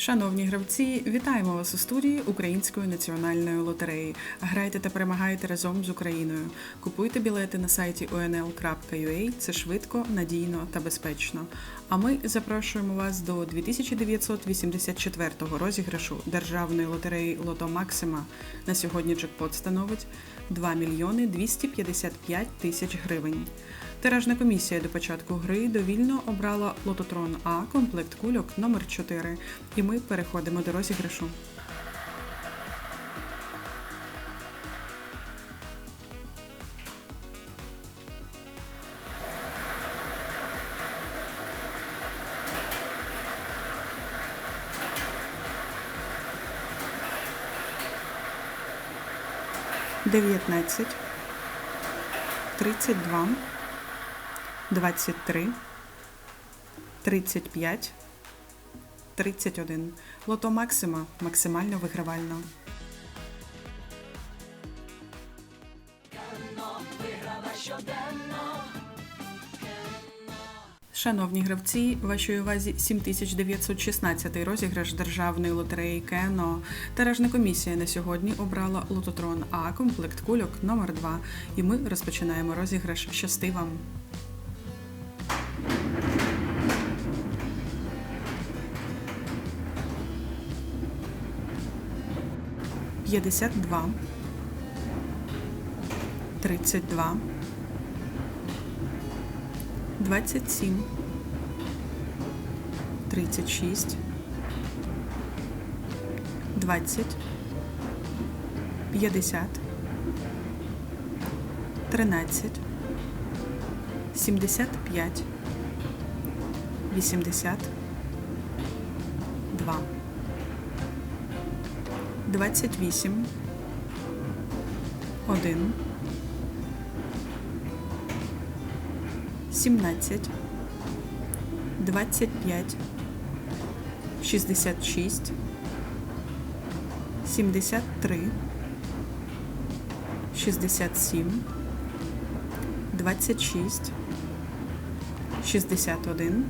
Шановні гравці, вітаємо вас у студії Української національної лотереї. Грайте та перемагайте разом з Україною. Купуйте білети на сайті onl.ua. Це швидко, надійно та безпечно. А ми запрошуємо вас до 2984-го розіграшу державної лотереї Лото Максима. На сьогодні джекпот становить 2 мільйони 255 тисяч гривень. Тиражна комісія до початку гри довільно обрала лототрон А комплект кульок номер 4 І ми переходимо до розіграшу. Дев'ятнадцять, тридцять два, двадцять три, тридцять п'ять, тридцять один. Лото Максима максимально вигравально. Шановні гравці, вашій увазі 7916 розіграш державної лотереї Кено. Тиражна комісія на сьогодні обрала лототрон А комплект кульок номер 2 І ми розпочинаємо розіграш. Щасти вам! 52, 32, 27, 36, 20, 50, 13, 75, 80, 2. 28, 1, 17, 25, 66, 73, 67, 26, 61,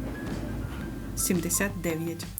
79.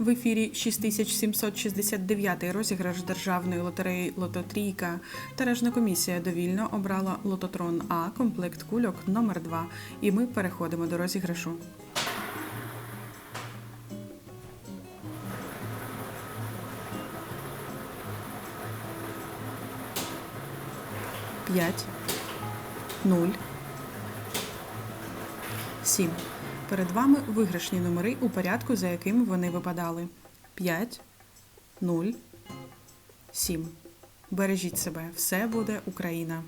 В ефірі 6769 розіграш державної лотереї Лототрійка. Тиражна комісія довільно обрала лототрон А комплект кульок номер 2 І ми переходимо до розіграшу. П'ять, нуль, сім. Перед вами виграшні номери у порядку, за яким вони випадали. 5, 0, 7. Бережіть себе, все буде Україна.